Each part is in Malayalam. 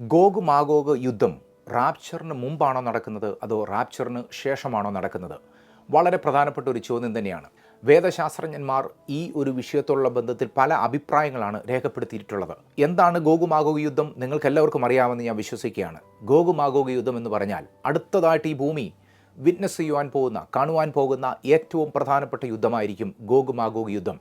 ഗോഗ് മാഗോഗ് യുദ്ധം റാപ്ചറിന് മുമ്പാണോ നടക്കുന്നത്? അതോ റാപ്ചറിന് ശേഷമാണോ നടക്കുന്നത്? വളരെ പ്രധാനപ്പെട്ട ഒരു ചോദ്യം തന്നെയാണ്. വേദശാസ്ത്രജ്ഞന്മാർ ഈ ഒരു വിഷയത്തോടുള്ള ബന്ധത്തിൽ പല അഭിപ്രായങ്ങളാണ് രേഖപ്പെടുത്തിയിട്ടുള്ളത്. എന്താണ് ഗോഗുമാഗോഗ് യുദ്ധം? നിങ്ങൾക്ക് എല്ലാവർക്കും അറിയാമെന്ന് ഞാൻ വിശ്വസിക്കുകയാണ്. ഗോഗുമാഗോഗ് യുദ്ധം എന്ന് പറഞ്ഞാൽ അടുത്തതായിട്ട് ഈ ഭൂമി വിറ്റ്നസ് ചെയ്യുവാൻ പോകുന്ന കാണുവാൻ പോകുന്ന ഏറ്റവും പ്രധാനപ്പെട്ട യുദ്ധമായിരിക്കും ഗോഗുമാഗോഗ് യുദ്ധം.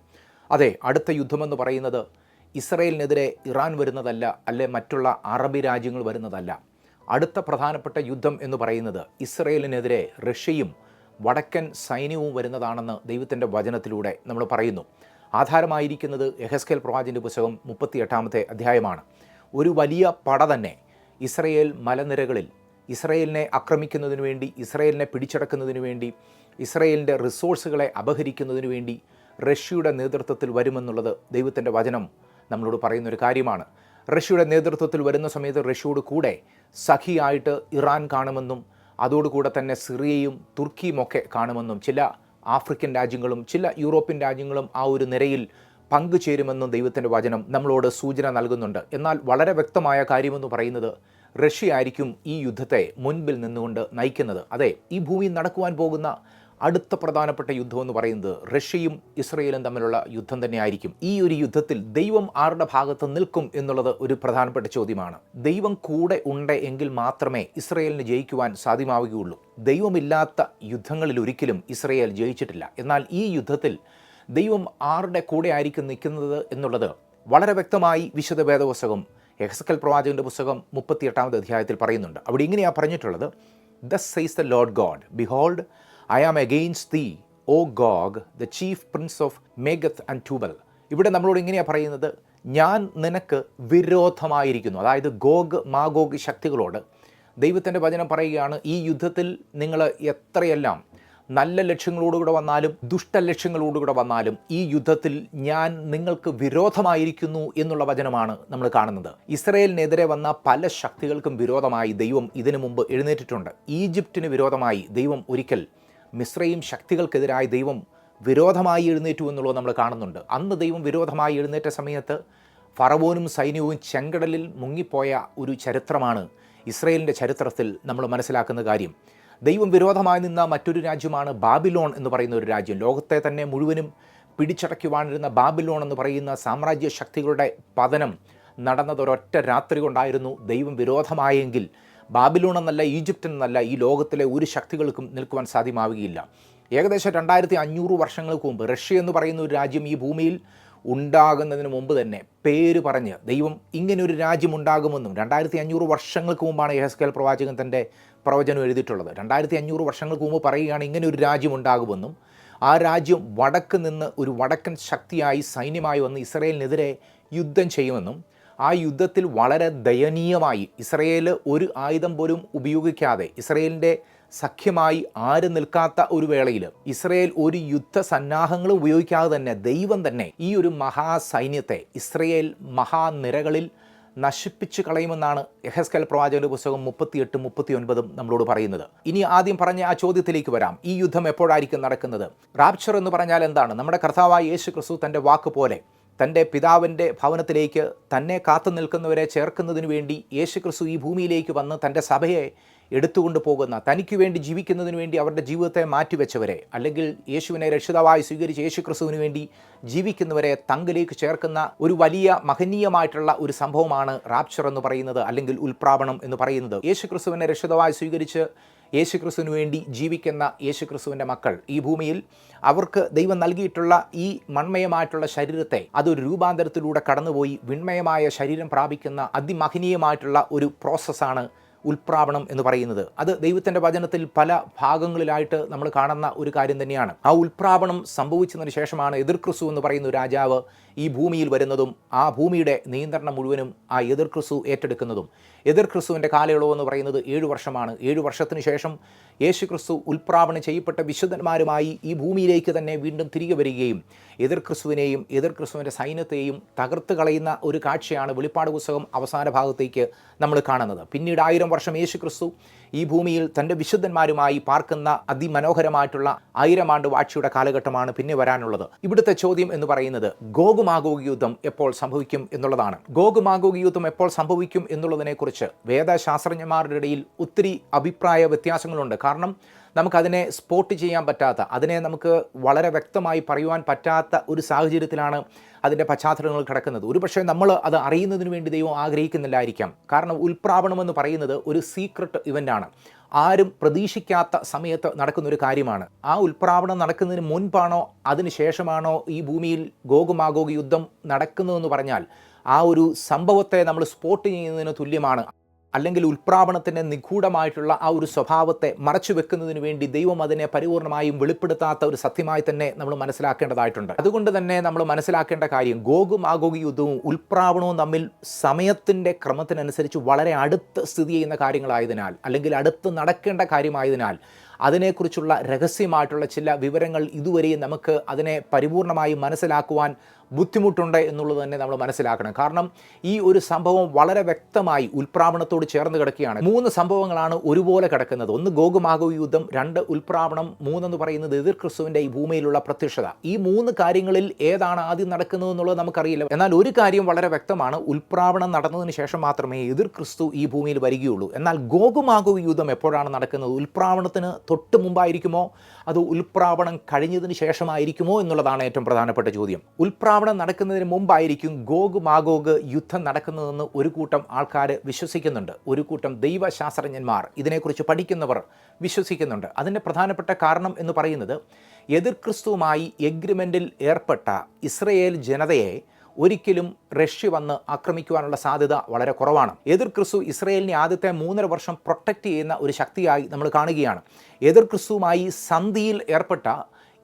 അതെ അടുത്ത യുദ്ധമെന്ന് പറയുന്നത് ഇസ്രയേലിനെതിരെ ഇറാൻ വരുന്നതല്ല അല്ലെ മറ്റുള്ള അറബി രാജ്യങ്ങൾ വരുന്നതല്ല. അടുത്ത പ്രധാനപ്പെട്ട യുദ്ധം എന്ന് പറയുന്നത് ഇസ്രയേലിനെതിരെ റഷ്യയും വടക്കൻ സൈന്യവും വരുന്നതാണെന്ന് ദൈവത്തിന്റെ വചനത്തിലൂടെ നമ്മൾ പറയുന്നു. ആധാരമായിരിക്കുന്നത് എഹസ്കേൽ പ്രവാചിന്റെ പുസ്തകം മുപ്പത്തി എട്ടാമത്തെ അധ്യായമാണ്. ഒരു വലിയ പട തന്നെ ഇസ്രയേൽ മലനിരകളിൽ ഇസ്രയേലിനെ ആക്രമിക്കുന്നതിനു വേണ്ടി ഇസ്രയേലിനെ പിടിച്ചടക്കുന്നതിനു വേണ്ടി ഇസ്രയേലിന്റെ റിസോഴ്സുകളെ അപഹരിക്കുന്നതിനു വേണ്ടി റഷ്യയുടെ നേതൃത്വത്തിൽ വരുമെന്നുള്ളത് ദൈവത്തിന്റെ വചനം നമ്മളോട് പറയുന്ന ഒരു കാര്യമാണ്. റഷ്യയുടെ നേതൃത്വത്തിൽ വരുന്ന സമയത്ത് റഷ്യയോട് കൂടെ സഖിയായിട്ട് ഇറാൻ കാണുമെന്നും അതോടുകൂടെ തന്നെ സിറിയയും തുർക്കിയും ഒക്കെ കാണുമെന്നും ചില ആഫ്രിക്കൻ രാജ്യങ്ങളും ചില യൂറോപ്യൻ രാജ്യങ്ങളും ആ ഒരു നിരയിൽ പങ്കുചേരുമെന്നും ദൈവത്തിന്റെ വചനം നമ്മളോട് സൂചന നൽകുന്നുണ്ട്. എന്നാൽ വളരെ വ്യക്തമായ കാര്യമെന്ന് പറയുന്നത് റഷ്യ ആയിരിക്കും ഈ യുദ്ധത്തെ മുൻപിൽ നിന്നുകൊണ്ട് നയിക്കുന്നത്. അതെ ഈ ഭൂമിയിൽ നടക്കുവാൻ പോകുന്ന അടുത്ത പ്രധാനപ്പെട്ട യുദ്ധം എന്ന് പറയുന്നത് റഷ്യയും ഇസ്രയേലും തമ്മിലുള്ള യുദ്ധം തന്നെയായിരിക്കും. ഈ ഒരു യുദ്ധത്തിൽ ദൈവം ആരുടെ ഭാഗത്ത് നിൽക്കും എന്നുള്ളത് ഒരു പ്രധാനപ്പെട്ട ചോദ്യമാണ്. ദൈവം കൂടെ ഉണ്ട് എങ്കിൽ മാത്രമേ ഇസ്രയേലിന് ജയിക്കുവാൻ സാധ്യമാവുകയുള്ളൂ. ദൈവമില്ലാത്ത യുദ്ധങ്ങളിൽ ഒരിക്കലും ഇസ്രയേൽ ജയിച്ചിട്ടില്ല. എന്നാൽ ഈ യുദ്ധത്തിൽ ദൈവം ആരുടെ കൂടെ ആയിരിക്കും നിൽക്കുന്നത് എന്നുള്ളത് വളരെ വ്യക്തമായി വിശുദ്ധ വേദപുസ്തകം എഹസ്കൽ പ്രവാചകന്റെ പുസ്തകം മുപ്പത്തിയെട്ടാമത് അധ്യായത്തിൽ പറയുന്നുണ്ട്. അവിടെ ഇങ്ങനെയാണ് പറഞ്ഞിട്ടുള്ളത് thus saith the Lord God behold I am against thee O Gog the chief prince of മേഗത്ത് and Tubal ഇവിടെ നമ്മളോട് ഇങ്ങനെയാണ് പറയുന്നത്? ഞാൻ നിനക്ക് വിരോധമായിരിക്കുന്നു. അതായത് ഗോഗ് മാഗോഗ് ശക്തികളോട്. ദൈവത്തിന്റെ വചനം പറയുകയാണ് ഈ യുദ്ധത്തിൽ നിങ്ങൾ എത്രയെല്ലാം നല്ല ലക്ഷ്യങ്ങളോടുകൂടെ വന്നാലും ദുഷ്ടലക്ഷ്യങ്ങളോടുകൂടെ വന്നാലും ഈ യുദ്ധത്തിൽ ഞാൻ നിങ്ങൾക്ക് വിരോധമായിരിക്കുന്നു എന്നുള്ള വചനമാണ് നമ്മൾ കാണുന്നത്. ഇസ്രയേലിനെതിരെ വന്ന പല ശക്തികൾക്കും വിരോധമായി ദൈവം ഇതിനു മുമ്പ് എഴുന്നേറ്റിട്ടുണ്ട്. ഈജിപ്തിന് വിരോധമായി ദൈവം ഒരിക്കൽ മിശ്രയും ശക്തികൾക്കെതിരായി ദൈവം വിരോധമായി എഴുന്നേറ്റു എന്നുള്ളത് നമ്മൾ കാണുന്നുണ്ട്. അന്ന് ദൈവം വിരോധമായി എഴുന്നേറ്റ സമയത്ത് ഫറവോനും സൈന്യവും ചെങ്കടലിൽ മുങ്ങിപ്പോയ ഒരു ചരിത്രമാണ് ഇസ്രയേലിന്റെ ചരിത്രത്തിൽ നമ്മൾ മനസ്സിലാക്കുന്ന കാര്യം. ദൈവം വിരോധമായി നിന്ന മറ്റൊരു രാജ്യമാണ് ബാബിലോൺ എന്ന് പറയുന്ന ഒരു രാജ്യം. ലോകത്തെ തന്നെ മുഴുവനും പിടിച്ചടയ്ക്കുവാനിരുന്ന ബാബിലോൺ എന്ന് പറയുന്ന സാമ്രാജ്യ ശക്തികളുടെ പതനം നടന്നത് ഒരൊറ്റ രാത്രി കൊണ്ടായിരുന്നു ദൈവം വിരോധമായെങ്കിൽ ബാബിലോൺ എന്നല്ല ഈജിപ്റ്റ് എന്നല്ല ഈ ലോകത്തിലെ ഒരു ശക്തികൾക്കും നിൽക്കുവാൻ സാധ്യമാവുകയില്ല. ഏകദേശം രണ്ടായിരത്തി അഞ്ഞൂറ് വർഷങ്ങൾക്ക് മുമ്പ് റഷ്യ എന്ന് പറയുന്ന ഒരു രാജ്യം ഈ ഭൂമിയിൽ ഉണ്ടാകുന്നതിന് മുമ്പ് തന്നെ പേര് പറഞ്ഞ് ദൈവം ഇങ്ങനൊരു രാജ്യം ഉണ്ടാകുമെന്നും രണ്ടായിരത്തി അഞ്ഞൂറ് വർഷങ്ങൾക്ക് മുമ്പാണ് എഹസ്കേൽ പ്രവാചകൻ തന്റെ പ്രവചനം എഴുതിയിട്ടുള്ളത്. രണ്ടായിരത്തി അഞ്ഞൂറ് വർഷങ്ങൾക്ക് മുമ്പ് പറയുകയാണ് ഇങ്ങനെ ഒരു രാജ്യം ഉണ്ടാകുമെന്നും ആ രാജ്യം വടക്ക് നിന്ന് ഒരു വടക്കൻ ശക്തിയായി സൈന്യമായി വന്ന് ഇസ്രയേലിനെതിരെ യുദ്ധം ചെയ്യുമെന്നും ആ യുദ്ധത്തിൽ വളരെ ദയനീയമായി ഇസ്രയേൽ ഒരു ആയുധം പോലും ഉപയോഗിക്കാതെ ഇസ്രയേലിന്റെ സഖ്യമായി ആരും നിൽക്കാത്ത ഒരു വേളയിൽ ഇസ്രയേൽ ഒരു യുദ്ധ സന്നാഹങ്ങൾ ഉപയോഗിക്കാതെ തന്നെ ദൈവം തന്നെ ഈ ഒരു മഹാസൈന്യത്തെ ഇസ്രയേൽ മഹാനിരകളിൽ നശിപ്പിച്ചു കളയുമെന്നാണ് എഹസ്കൽ പ്രവാചകന്റെ പുസ്തകം മുപ്പത്തിയെട്ട് മുപ്പത്തി ഒൻപതും നമ്മളോട് പറയുന്നത്. ഇനി ആദ്യം പറഞ്ഞ ആ ചോദ്യത്തിലേക്ക് വരാം. ഈ യുദ്ധം എപ്പോഴായിരിക്കും നടക്കുന്നത്? റാപ്ചർ എന്ന് പറഞ്ഞാൽ എന്താണ്? നമ്മുടെ കർത്താവായ യേശു ക്രിസ്തു തന്റെ വാക്ക് പോലെ തന്റെ പിതാവിന്റെ ഭവനത്തിലേക്ക് തന്നെ കാത്തു നിൽക്കുന്നവരെ ചേർക്കുന്നതിന് വേണ്ടി യേശുക്രിസ്തു ഈ ഭൂമിയിലേക്ക് വന്ന് തന്റെ സഭയെ എടുത്തുകൊണ്ട് പോകുന്ന തനിക്ക് വേണ്ടി ജീവിക്കുന്നതിന് വേണ്ടി അവരുടെ ജീവിതത്തെ മാറ്റിവെച്ചവരെ അല്ലെങ്കിൽ യേശുവിനെ രക്ഷിതാവായി സ്വീകരിച്ച് യേശു ക്രിസ്തുവിന് വേണ്ടി ജീവിക്കുന്നവരെ തങ്കിലേക്ക് ചേർക്കുന്ന ഒരു വലിയ മഹനീയമായിട്ടുള്ള ഒരു സംഭവമാണ് റാപ്ചർ എന്ന് പറയുന്നത് അല്ലെങ്കിൽ ഉൽപ്രാപണം എന്ന് പറയുന്നത്. യേശു ക്രിസ്തുവിനെ രക്ഷിതാവായി സ്വീകരിച്ച് യേശുക്രിസ്തുവിന് വേണ്ടി ജീവിക്കുന്ന യേശുക്രിസ്തുവിന്റെ മക്കൾ ഈ ഭൂമിയിൽ അവർക്ക് ദൈവം നൽകിയിട്ടുള്ള ഈ മൺമയമായിട്ടുള്ള ശരീരത്തെ അതൊരു രൂപാന്തരത്തിലൂടെ കടന്നുപോയി വിൺമയമായ ശരീരം പ്രാപിക്കുന്ന അതിമഹനീയമായിട്ടുള്ള ഒരു പ്രോസസ്സാണ് ഉൽപ്രാവണം എന്ന് പറയുന്നത്. അത് ദൈവത്തിന്റെ വചനത്തിൽ പല ഭാഗങ്ങളിലായിട്ട് നമ്മൾ കാണുന്ന ഒരു കാര്യം തന്നെയാണ്. ആ ഉൽപ്രാവണം സംഭവിച്ചതിന് ശേഷമാണ് എതിർക്രിസ്തു എന്ന് പറയുന്ന രാജാവ് ഈ ഭൂമിയിൽ വരുന്നതും ആ ഭൂമിയുടെ നിയന്ത്രണം മുഴുവനും ആ എതിർക്രിസ്തു ഏറ്റെടുക്കുന്നതും. എതിർക്രിസ്തുവിന്റെ കാലയളവ് എന്ന് പറയുന്നത് ഏഴു വർഷമാണ്. ഏഴു വർഷത്തിന് ശേഷം യേശു ക്രിസ്തു ഉൽപ്രാവണം ചെയ്യപ്പെട്ട വിശുദ്ധന്മാരുമായി ഈ ഭൂമിയിലേക്ക് തന്നെ വീണ്ടും തിരികെ വരികയും എതിർ ക്രിസ്തുവിനെയും എതിർ ക്രിസ്തുവിന്റെ സൈന്യത്തെയും തകർത്ത് കളയുന്ന ഒരു കാഴ്ചയാണ് വെളിപ്പാട് പുസ്തകം അവസാന ഭാഗത്തേക്ക് നമ്മൾ കാണുന്നത്. പിന്നീട് ആയിരം വർഷം യേശു ക്രിസ്തു ഈ ഭൂമിയിൽ തന്റെ വിശുദ്ധന്മാരുമായി പാർക്കുന്ന അതിമനോഹരമായിട്ടുള്ള ആയിരം ആണ്ട് വാഴ്ചയുടെ കാലഘട്ടമാണ് പിന്നെ വരാനുള്ളത്. ഇവിടുത്തെ ചോദ്യം എന്ന് പറയുന്നത് ഗോകുമാഗോഗ് യുദ്ധം എപ്പോൾ സംഭവിക്കും എന്നുള്ളതാണ്. ഗോകുമാഗോഗ് യുദ്ധം എപ്പോൾ സംഭവിക്കും എന്നുള്ളതിനെക്കുറിച്ച് വേദശാസ്ത്രജ്ഞന്മാരുടെ ഇടയിൽ ഒത്തിരി അഭിപ്രായ വ്യത്യാസങ്ങളുണ്ട്. കാരണം നമുക്കതിനെ സ്പോട്ട് ചെയ്യാൻ പറ്റാത്ത അതിനെ നമുക്ക് വളരെ വ്യക്തമായി പറയുവാൻ പറ്റാത്ത ഒരു സാഹചര്യത്തിലാണ് അതിന്റെ പശ്ചാത്തലങ്ങൾ കിടക്കുന്നത്. ഒരുപക്ഷെ നമ്മൾ അത് അറിയുന്നതിന് വേണ്ടി ദൈവം ആഗ്രഹിക്കുന്നില്ലായിരിക്കാം. കാരണം ഉൽപ്രാപണമെന്ന് പറയുന്നത് ഒരു സീക്രട്ട് ഇവന്റാണ് ആരും പ്രതീക്ഷിക്കാത്ത സമയത്ത് നടക്കുന്ന ഒരു കാര്യമാണ്. ആ ഉൽപ്രാവണം നടക്കുന്നതിന് മുൻപാണോ അതിന് ശേഷമാണോ ഈ ഭൂമിയിൽ ഗോകുമാഗോഗ് യുദ്ധം നടക്കുന്നതെന്ന് പറഞ്ഞാൽ ആ ഒരു സംഭവത്തെ നമ്മൾ സ്പോട്ട് ചെയ്യുന്നതിന് തുല്യമാണ്. അല്ലെങ്കിൽ ഉൽപ്രാപണത്തിന്റെ നിഗൂഢമായിട്ടുള്ള ആ ഒരു സ്വഭാവത്തെ മറച്ചു വെക്കുന്നതിന് വേണ്ടി ദൈവം അതിനെ പരിപൂർണമായും വെളിപ്പെടുത്താത്ത ഒരു സത്യമായി തന്നെ നമ്മൾ മനസ്സിലാക്കേണ്ടതായിട്ടുണ്ട്. അതുകൊണ്ട് തന്നെ നമ്മൾ മനസ്സിലാക്കേണ്ട കാര്യം ഗോഗും ആഗോഗ യുദ്ധവും ഉൽപ്രാവണവും തമ്മിൽ സമയത്തിന്റെ ക്രമത്തിനനുസരിച്ച് വളരെ അടുത്ത് സ്ഥിതി ചെയ്യുന്ന കാര്യങ്ങളായതിനാൽ അല്ലെങ്കിൽ അടുത്ത് നടക്കേണ്ട കാര്യമായതിനാൽ അതിനെക്കുറിച്ചുള്ള രഹസ്യമായിട്ടുള്ള ചില വിവരങ്ങൾ ഇതുവരെയും നമുക്ക് അതിനെ പരിപൂർണമായി മനസ്സിലാക്കുവാൻ ബുദ്ധിമുട്ടുണ്ട് എന്നുള്ളത് തന്നെ നമ്മൾ മനസ്സിലാക്കണം. കാരണം ഈ ഒരു സംഭവം വളരെ വ്യക്തമായി ഉൽപ്രാവണത്തോട് ചേർന്ന് കിടക്കുകയാണ്. മൂന്ന് സംഭവങ്ങളാണ് ഒരുപോലെ കിടക്കുന്നത്. ഒന്ന് ഗോകുമാഗോ യുദ്ധം രണ്ട് ഉൽപ്രാവണം മൂന്നെന്ന് പറയുന്നത് എതിർ ക്രിസ്തുവിന്റെ ഈ ഭൂമിയിലുള്ള പ്രത്യക്ഷത. ഈ മൂന്ന് കാര്യങ്ങളിൽ ഏതാണ് ആദ്യം നടക്കുന്നത് എന്നുള്ളത് നമുക്കറിയില്ല. എന്നാൽ ഒരു കാര്യം വളരെ വ്യക്തമാണ്. ഉൽപ്രാവണം നടന്നതിന് ശേഷം മാത്രമേ എതിർ ക്രിസ്തു ഈ ഭൂമിയിൽ വരികയുള്ളൂ. എന്നാൽ ഗോകുമാഗോ യുദ്ധം എപ്പോഴാണ് നടക്കുന്നത്? ഉൽപ്രാവണത്തിന് തൊട്ട് മുമ്പായിരിക്കുമോ? അത് ഉൽപ്രാവണം കഴിഞ്ഞതിന് ശേഷമായിരിക്കുമോ എന്നുള്ളതാണ് ഏറ്റവും പ്രധാനപ്പെട്ട ചോദ്യം. ഉൽപ്രാവണം നടക്കുന്നതിന് മുമ്പായിരിക്കും ഗോഗ് മാഗോഗ് യുദ്ധം നടക്കുന്നതെന്ന് ഒരു കൂട്ടം ആൾക്കാർ വിശ്വസിക്കുന്നുണ്ട്. ഒരു കൂട്ടം ദൈവശാസ്ത്രജ്ഞന്മാർ ഇതിനെക്കുറിച്ച് പഠിക്കുന്നവർ വിശ്വസിക്കുന്നുണ്ട്. അതിന്റെ പ്രധാനപ്പെട്ട കാരണം എന്ന് പറയുന്നത് എതിർ ക്രിസ്തുവുമായി എഗ്രിമെന്റിൽ ഏർപ്പെട്ട ഇസ്രയേൽ ജനതയെ ഒരിക്കലും റഷ്യ വന്ന് ആക്രമിക്കുവാനുള്ള സാധ്യത വളരെ കുറവാണ്. എതിർ ക്രിസ്തു ഇസ്രയേലിനെ ആദ്യത്തെ മൂന്നര വർഷം പ്രൊട്ടക്റ്റ് ചെയ്യുന്ന ഒരു ശക്തിയായി നമ്മൾ കാണുകയാണ്. എതിർ ക്രിസ്തുവുമായി സന്ധിയിൽ ഏർപ്പെട്ട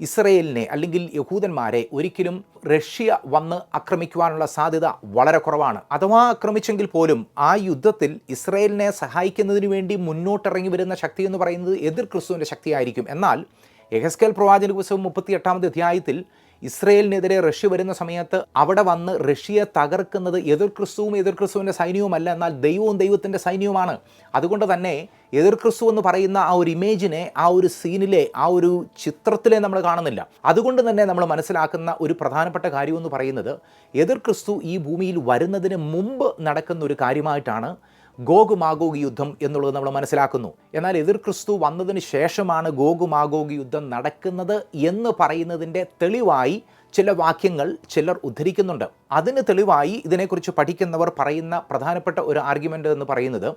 ഇസ്രയേലിനെ അല്ലെങ്കിൽ യഹൂദന്മാരെ ഒരിക്കലും റഷ്യ വന്ന് ആക്രമിക്കുവാനുള്ള സാധ്യത വളരെ കുറവാണ്. അഥവാ ആക്രമിച്ചെങ്കിൽ പോലും ആ യുദ്ധത്തിൽ ഇസ്രയേലിനെ സഹായിക്കുന്നതിന് വേണ്ടി മുന്നോട്ടിറങ്ങി വരുന്ന ശക്തി എന്ന് പറയുന്നത് എതിർ ക്രിസ്തുവിന്റെ ശക്തിയായിരിക്കും. എന്നാൽ എഹസ്കേൽ പ്രവാചന പുസ്തകം മുപ്പത്തി എട്ടാമത്തെ അധ്യായത്തിൽ ഇസ്രയേലിനെതിരെ റഷ്യ വരുന്ന സമയത്ത് അവിടെ വന്ന് റഷ്യയെ തകർക്കുന്നത് എതിർ ക്രിസ്തുവും എതിർ ക്രിസ്തുവിന്റെ സൈന്യവുമല്ല എന്നാൽ ദൈവവും ദൈവത്തിന്റെ സൈന്യവുമാണ്. അതുകൊണ്ട് തന്നെ എതിർ ക്രിസ്തു എന്ന് പറയുന്ന ആ ഒരു ഇമേജിനെ ആ ഒരു സീനിലെ ആ ഒരു ചിത്രത്തിലെ നമ്മൾ കാണുന്നില്ല. അതുകൊണ്ട് തന്നെ നമ്മൾ മനസ്സിലാക്കുന്ന ഒരു പ്രധാനപ്പെട്ട കാര്യമെന്ന് പറയുന്നത് എതിർ ക്രിസ്തു ഈ ഭൂമിയിൽ വരുന്നതിന് മുമ്പ് നടക്കുന്ന ഒരു കാര്യമായിട്ടാണ് ഗോഗ് മാഗോഗ് യുദ്ധം എന്നുള്ളത് നമ്മൾ മനസ്സിലാക്കുന്നു. എന്നാൽ എതിർ ക്രിസ്തു വന്നതിന് ശേഷമാണ് ഗോഗ് മാഗോഗ് യുദ്ധം നടക്കുന്നത് എന്ന് പറയുന്നതിന്റെ തെളിവായി ചില വാക്യങ്ങൾ ചിലർ ഉദ്ധരിക്കുന്നുണ്ട്. അതിന് തെളിവായി ഇതിനെക്കുറിച്ച് പഠിക്കുന്നവർ പറയുന്ന പ്രധാനപ്പെട്ട ഒരു ആർഗ്യുമെന്റ് എന്ന് പറയുന്നത്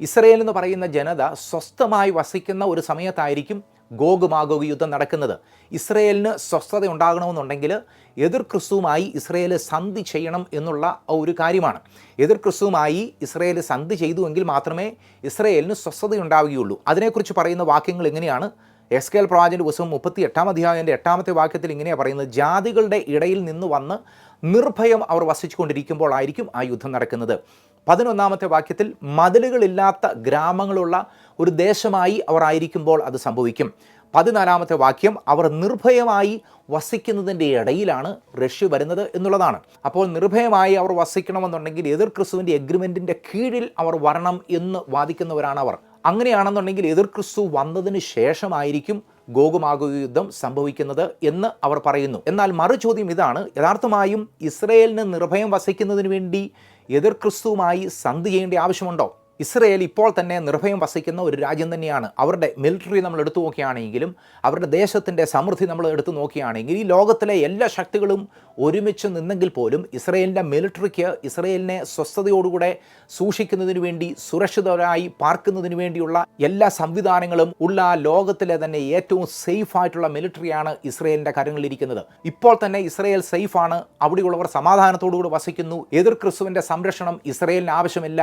ഇസ്രയേൽ എന്ന് പറയുന്ന ജനത സ്വസ്ഥമായി വസിക്കുന്ന ഒരു സമയത്തായിരിക്കും ഗോഗ് മാഗോഗ് യുദ്ധം നടക്കുന്നത്. ഇസ്രയേലിന് സ്വസ്ഥത ഉണ്ടാകണമെന്നുണ്ടെങ്കിൽ എതിർ ക്രിസ്തുവുമായി ഇസ്രയേൽ സന്ധി ചെയ്യണം എന്നുള്ള ഒരു കാര്യമാണ്. എതിർ ക്രിസ്തുവുമായി ഇസ്രയേൽ സന്ധി ചെയ്തുവെങ്കിൽ മാത്രമേ ഇസ്രയേലിന് സ്വസ്ഥത ഉണ്ടാവുകയുള്ളൂ. അതിനെക്കുറിച്ച് പറയുന്ന വാക്യങ്ങൾ എങ്ങനെയാണ് എസ് കെ എൽ പ്രവാചന്റെ പുസ്തകം മുപ്പത്തി എട്ടാം അധ്യായന്റെ എട്ടാമത്തെ വാക്യത്തിൽ ഇങ്ങനെയാണ് പറയുന്നത്. ജാതികളുടെ ഇടയിൽ നിന്ന് വന്ന് നിർഭയം അവർ വസിച്ചുകൊണ്ടിരിക്കുമ്പോഴായിരിക്കും ആ യുദ്ധം നടക്കുന്നത്. പതിനൊന്നാമത്തെ വാക്യത്തിൽ മതിലുകളില്ലാത്ത ഗ്രാമങ്ങളുള്ള ഒരു ദേശമായി അവർ ആയിരിക്കുമ്പോൾ അത് സംഭവിക്കും. പതിനാലാമത്തെ വാക്യം അവർ നിർഭയമായി വസിക്കുന്നതിന്റെ ഇടയിലാണ് റഷ്യ വരുന്നത് എന്നുള്ളതാണ്. അപ്പോൾ നിർഭയമായി അവർ വസിക്കണമെന്നുണ്ടെങ്കിൽ എതിർ ക്രിസ്തുവിന്റെ എഗ്രിമെന്റിന്റെ കീഴിൽ അവർ വരണം എന്ന് വാദിക്കുന്നവരാണ് അവർ. അങ്ങനെയാണെന്നുണ്ടെങ്കിൽ എതിർ ക്രിസ്തു വന്നതിന് ശേഷമായിരിക്കും ഗോകുമാകുക യുദ്ധം സംഭവിക്കുന്നത് എന്ന് അവർ പറയുന്നു. എന്നാൽ മറുചോദ്യം ഇതാണ്. യഥാർത്ഥമായും ഇസ്രയേലിന് നിർഭയം വസിക്കുന്നതിന് വേണ്ടി എതിർ ക്രിസ്തുവുമായി സന്ധി ചെയ്യേണ്ട ആവശ്യമുണ്ടോ? ഇസ്രയേൽ ഇപ്പോൾ തന്നെ നിർഭയം വസിക്കുന്ന ഒരു രാജ്യം തന്നെയാണ്. അവരുടെ മിലിറ്ററി നമ്മൾ എടുത്തു നോക്കുകയാണെങ്കിലും അവരുടെ ദേശത്തിന്റെ സമൃദ്ധി നമ്മൾ എടുത്തു നോക്കുകയാണെങ്കിൽ ഈ ലോകത്തിലെ എല്ലാ ശക്തികളും ഒരുമിച്ച് നിന്നെങ്കിൽ പോലും ഇസ്രയേലിന്റെ മിലിറ്ററിക്ക് ഇസ്രയേലിനെ സ്വസ്ഥതയോടുകൂടെ സൂക്ഷിക്കുന്നതിന് വേണ്ടി സുരക്ഷിതരായി പാർക്കുന്നതിന് വേണ്ടിയുള്ള എല്ലാ സംവിധാനങ്ങളും ഉള്ള ലോകത്തിലെ തന്നെ ഏറ്റവും സേഫ് ആയിട്ടുള്ള മിലിറ്ററിയാണ് ഇസ്രയേലിന്റെ കരങ്ങളിലിരിക്കുന്നത് ഇപ്പോൾ തന്നെ ഇസ്രയേൽ സേഫാണ് അവിടെയുള്ളവർ സമാധാനത്തോടുകൂടി വസിക്കുന്നു. എതിർ ക്രിസ്തുവിന്റെ സംരക്ഷണം ഇസ്രയേലിന് ആവശ്യമില്ല.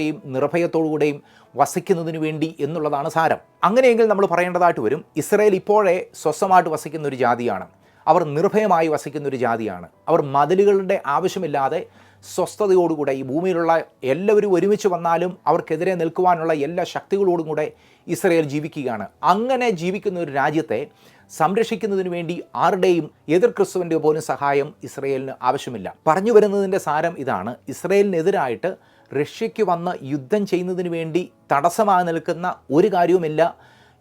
സമാധാനത്തോടുകൂടിയും നിർഭയത്തോടുകൂടെയും വസിക്കുന്നതിന് വേണ്ടി എന്നുള്ളതാണ് സാരം. അങ്ങനെയെങ്കിൽ നമ്മൾ പറയേണ്ടതായിട്ട് വരും ഇസ്രയേൽ ഇപ്പോഴേ സ്വസ്ഥമായിട്ട് വസിക്കുന്ന ഒരു ജാതിയാണ്. അവർ നിർഭയമായി വസിക്കുന്ന ഒരു ജാതിയാണ്. അവർ മതിലുകളുടെ ആവശ്യമില്ലാതെ സ്വസ്ഥതയോടുകൂടെ ഈ ഭൂമിയിലുള്ള എല്ലാവരും ഒരുമിച്ച് വന്നാലും അവർക്കെതിരെ നിൽക്കുവാനുള്ള എല്ലാ ശക്തികളോടും കൂടെ ഇസ്രയേൽ ജീവിക്കുകയാണ്. അങ്ങനെ ജീവിക്കുന്ന ഒരു രാജ്യത്തെ സംരക്ഷിക്കുന്നതിന് വേണ്ടി ആരുടെയും എതിർ ക്രിസ്തുവിന്റെ പോലും സഹായം ഇസ്രയേലിന് ആവശ്യമില്ല. പറഞ്ഞു വരുന്നതിന്റെ സാരം ഇതാണ്. ഇസ്രയേലിനെതിരായിട്ട് റഷ്യയ്ക്ക് വന്ന് യുദ്ധം ചെയ്യുന്നതിന് വേണ്ടി തടസ്സമായി നിൽക്കുന്ന ഒരു കാര്യവുമില്ല.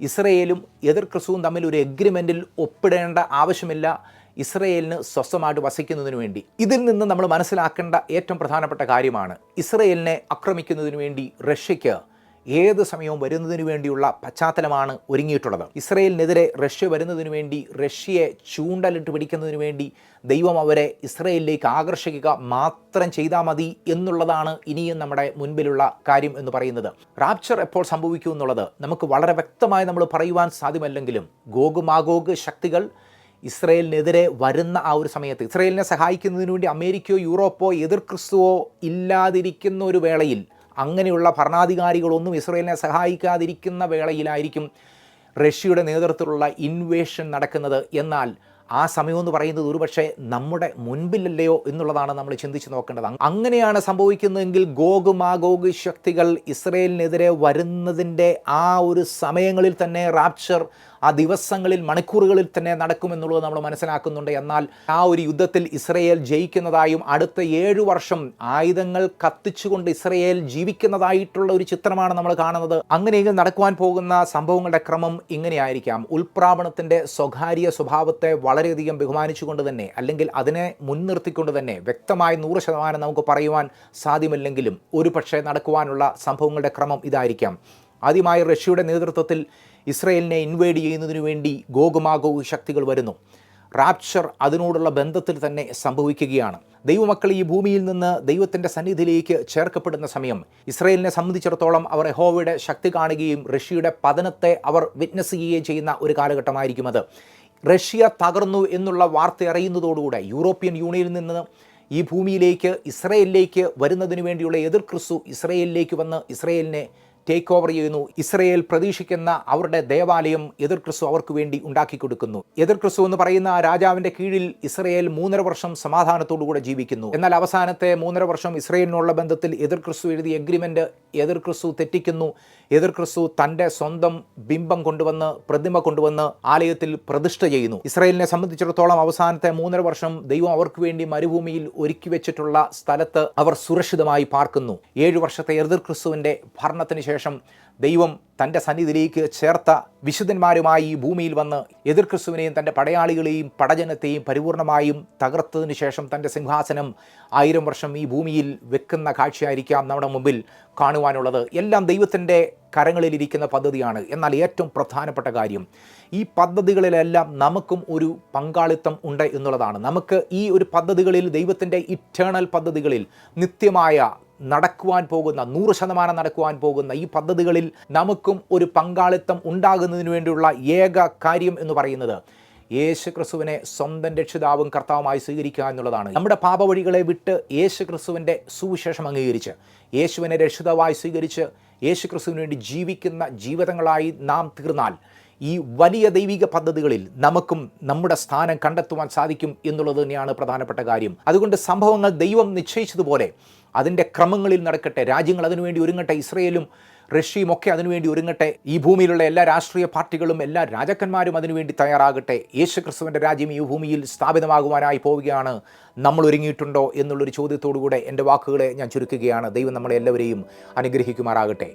ഇസ്രയേലും എതിർ ക്രിസ്തുവും തമ്മിൽ ഒരു എഗ്രിമെന്റിൽ ഒപ്പിടേണ്ട ആവശ്യമില്ല. ഇസ്രയേലിന് സ്വസ്ഥമായിട്ട് വസിക്കുന്നതിന് വേണ്ടി. ഇതിൽ നിന്ന് നമ്മൾ മനസ്സിലാക്കേണ്ട ഏറ്റവും പ്രധാനപ്പെട്ട കാര്യമാണ് ഇസ്രയേലിനെ ആക്രമിക്കുന്നതിന് വേണ്ടി റഷ്യയ്ക്ക് ഏത് സമയവും വരുന്നതിനു വേണ്ടിയുള്ള പശ്ചാത്തലമാണ് ഒരുങ്ങിയിട്ടുള്ളത്. ഇസ്രയേലിനെതിരെ റഷ്യ വരുന്നതിനു വേണ്ടി റഷ്യയെ ചൂണ്ടലിട്ട് പിടിക്കുന്നതിനു വേണ്ടി ദൈവം അവരെ ഇസ്രയേലിലേക്ക് ആകർഷിക്കുക മാത്രം ചെയ്താൽ മതി എന്നുള്ളതാണ് ഇനിയും നമ്മുടെ മുൻപിലുള്ള കാര്യം എന്ന് പറയുന്നത്. റാപ്ചർ എപ്പോൾ സംഭവിക്കും എന്നുള്ളത് നമുക്ക് വളരെ വ്യക്തമായി നമ്മൾ പറയുവാൻ സാധ്യമല്ലെങ്കിലും ഗോഗ് മാഗോഗ് ശക്തികൾ ഇസ്രയേലിനെതിരെ വരുന്ന ആ ഒരു സമയത്ത് ഇസ്രയേലിനെ സഹായിക്കുന്നതിന് വേണ്ടി അമേരിക്കയോ യൂറോപ്പോ എതിർ ക്രിസ്തുവോ ഇല്ലാതിരിക്കുന്ന ഒരു വേളയിൽ അങ്ങനെയുള്ള ഭരണാധികാരികളൊന്നും ഇസ്രയേലിനെ സഹായിക്കാതിരിക്കുന്ന വേളയിലായിരിക്കും റഷ്യയുടെ നേതൃത്വത്തിലുള്ള ഇൻവേഷൻ നടക്കുന്നത്. എന്നാൽ ആ സമയമെന്ന് പറയുന്നത് ഒരുപക്ഷെ നമ്മുടെ മുൻപിലല്ലയോ എന്നുള്ളതാണ് നമ്മൾ ചിന്തിച്ച് നോക്കേണ്ടത്. അങ്ങനെയാണ് സംഭവിക്കുന്നതെങ്കിൽ ഗോഗ് മാഗോഗ് ശക്തികൾ ഇസ്രയേലിനെതിരെ വരുന്നതിന്റെ ആ ഒരു സമയങ്ങളിൽ തന്നെ റാപ്ചർ ആ ദിവസങ്ങളിൽ മണിക്കൂറുകളിൽ തന്നെ നടക്കുമെന്നുള്ളത് നമ്മൾ മനസ്സിലാക്കുന്നുണ്ട്. എന്നാൽ ആ ഒരു യുദ്ധത്തിൽ ഇസ്രയേൽ ജയിക്കുന്നതായും അടുത്ത ഏഴു വർഷം ആയുധങ്ങൾ കത്തിച്ചുകൊണ്ട് ഇസ്രയേൽ ജീവിക്കുന്നതായിട്ടുള്ള ഒരു ചിത്രമാണ് നമ്മൾ കാണുന്നത്. അങ്ങനെയെങ്കിൽ നടക്കുവാൻ പോകുന്ന സംഭവങ്ങളുടെ ക്രമം ഇങ്ങനെയായിരിക്കാം. ഉൽപ്രാപണത്തിന്റെ സ്വകാര്യ സ്വഭാവത്തെ വളരെയധികം ബഹുമാനിച്ചുകൊണ്ട് തന്നെ അല്ലെങ്കിൽ അതിനെ മുൻനിർത്തിക്കൊണ്ട് തന്നെ വ്യക്തമായി നൂറ് ശതമാനം നമുക്ക് പറയുവാൻ സാധ്യമല്ലെങ്കിലും ഒരു പക്ഷേ നടക്കുവാനുള്ള സംഭവങ്ങളുടെ ക്രമം ഇതായിരിക്കാം. ആദ്യമായി റഷ്യയുടെ നേതൃത്വത്തിൽ ഇസ്രയേലിനെ ഇൻവേഡ് ചെയ്യുന്നതിനു വേണ്ടി ഗോഗുമാഗോഗ് ശക്തികൾ വരുന്നു. റാപ്ചർ അതിനോടുള്ള ബന്ധത്തിൽ തന്നെ സംഭവിക്കുകയാണ്. ദൈവമക്കൾ ഈ ഭൂമിയിൽ നിന്ന് ദൈവത്തിന്റെ സന്നിധിയിലേക്ക് ചേർക്കപ്പെടുന്ന സമയം. ഇസ്രയേലിനെ സംബന്ധിച്ചിടത്തോളം അവർ എഹോവയുടെ ശക്തി കാണുകയും റഷ്യയുടെ പതനത്തെ അവർ വിറ്റ്നസ് ചെയ്യുകയും ചെയ്യുന്ന ഒരു കാലഘട്ടമായിരിക്കും അത്. റഷ്യ തകർന്നു എന്നുള്ള വാർത്ത അറിയുന്നതോടുകൂടെ യൂറോപ്യൻ യൂണിയനിൽ നിന്ന് ഈ ഭൂമിയിലേക്ക് ഇസ്രയേലിലേക്ക് വരുന്നതിന് വേണ്ടിയുള്ള എതിർക്രിസ്തു ഇസ്രയേലിലേക്ക് വന്ന് ഇസ്രയേലിനെ ടേക്ക് ഓവർ ചെയ്യുന്നു. ഇസ്രയേൽ പ്രതീക്ഷിക്കുന്ന അവരുടെ ദേവാലയം എതിർ ക്രിസ്തു അവർക്ക് വേണ്ടി ഉണ്ടാക്കി കൊടുക്കുന്നു. എതിർ ക്രിസ്തു എന്ന് പറയുന്ന രാജാവിന്റെ കീഴിൽ ഇസ്രയേൽ മൂന്നര വർഷം സമാധാനത്തോടുകൂടെ ജീവിക്കുന്നു. എന്നാൽ അവസാനത്തെ മൂന്നര വർഷം ഇസ്രയേലിനുള്ള ബന്ധത്തിൽ എതിർ ക്രിസ്തു എഴുതിയ എഗ്രിമെന്റ് എതിർ ക്രിസ്തു തെറ്റിക്കുന്നു. എതിർ ക്രിസ്തു തന്റെ സ്വന്തം ബിംബം കൊണ്ടുവന്ന് പ്രതിമ കൊണ്ടുവന്ന് ആലയത്തിൽ പ്രതിഷ്ഠ ചെയ്യുന്നു. ഇസ്രയേലിനെ സംബന്ധിച്ചിടത്തോളം അവസാനത്തെ മൂന്നര വർഷം ദൈവം അവർക്ക് വേണ്ടി മരുഭൂമിയിൽ ഒരുക്കി വെച്ചിട്ടുള്ള സ്ഥലത്ത് അവർ സുരക്ഷിതമായി പാർക്കുന്നു. ഏഴു വർഷത്തെ എതിർ ക്രിസ്തുവിന്റെ ഭരണത്തിന് ശേഷം ദൈവം തന്റെ സന്നിധിയിലേക്ക് ചേർത്ത വിശുദ്ധന്മാരുമായി ഈ ഭൂമിയിൽ വന്ന് എതിർ ക്രിസ്തുവിനെയും തന്റെ പടയാളികളെയും പടജനത്തെയും പരിപൂർണമായും തകർത്തതിന് ശേഷം തന്റെ സിംഹാസനം ആയിരം വർഷം ഈ ഭൂമിയിൽ വെക്കുന്ന കാഴ്ചയായിരിക്കാം നമ്മുടെ മുമ്പിൽ കാണുവാനുള്ളത്. എല്ലാം ദൈവത്തിന്റെ കരങ്ങളിലിരിക്കുന്ന പദ്ധതിയാണ്. എന്നാൽ ഏറ്റവും പ്രധാനപ്പെട്ട കാര്യം ഈ പദ്ധതികളിലെല്ലാം നമുക്കും ഒരു പങ്കാളിത്തം ഉണ്ട് എന്നുള്ളതാണ്. നമുക്ക് ഈ ഒരു പദ്ധതികളിൽ ദൈവത്തിന്റെ ഇറ്റേണൽ പദ്ധതികളിൽ നിത്യമായ നടക്കുവാൻ പോകുന്ന നൂറ് ശതമാനം നടക്കുവാൻ പോകുന്ന ഈ പദ്ധതികളിൽ നമുക്കും ഒരു പങ്കാളിത്തം ഉണ്ടാകുന്നതിന് വേണ്ടിയുള്ള ഏക കാര്യം എന്ന് പറയുന്നത് യേശു ക്രിസ്തുവിനെ സ്വന്തം രക്ഷിതാവും കർത്താവുമായി സ്വീകരിക്കുക എന്നുള്ളതാണ്. നമ്മുടെ പാപവഴികളെ വിട്ട് യേശു ക്രിസ്തുവിന്റെ സുവിശേഷം അംഗീകരിച്ച് യേശുവിനെ രക്ഷിതാവായി സ്വീകരിച്ച് യേശു ക്രിസ്തുവിന് വേണ്ടി ജീവിക്കുന്ന ജീവിതങ്ങളായി നാം തീർന്നാൽ ഈ വലിയ ദൈവിക പദ്ധതികളിൽ നമുക്കും നമ്മുടെ സ്ഥാനം കണ്ടെത്തുവാൻ സാധിക്കും എന്നുള്ളത് തന്നെയാണ് പ്രധാനപ്പെട്ട കാര്യം. അതുകൊണ്ട് സംഭവങ്ങൾ ദൈവം നിശ്ചയിച്ചതുപോലെ അതിന്റെ ക്രമങ്ങളിൽ നടക്കട്ടെ. രാജ്യങ്ങൾ അതിനുവേണ്ടി ഒരുങ്ങട്ടെ. ഇസ്രയേലും റഷ്യയും ഒക്കെ അതിനുവേണ്ടി ഒരുങ്ങട്ടെ. ഈ ഭൂമിയിലുള്ള എല്ലാ രാഷ്ട്രീയ പാർട്ടികളും എല്ലാ രാജാക്കന്മാരും അതിനുവേണ്ടി തയ്യാറാകട്ടെ. യേശു ക്രിസ്തുവിന്റെ രാജ്യം ഈ ഭൂമിയിൽ സ്ഥാപിതമാകുവാനായി പോവുകയാണ്. നമ്മൾ ഒരുങ്ങിയിട്ടുണ്ടോ എന്നുള്ളൊരു ചോദ്യത്തോടുകൂടെ എന്റെ വാക്കുകളെ ഞാൻ ചുരുക്കുകയാണ്. ദൈവം നമ്മളെ എല്ലാവരെയും അനുഗ്രഹിക്കുമാറാകട്ടെ.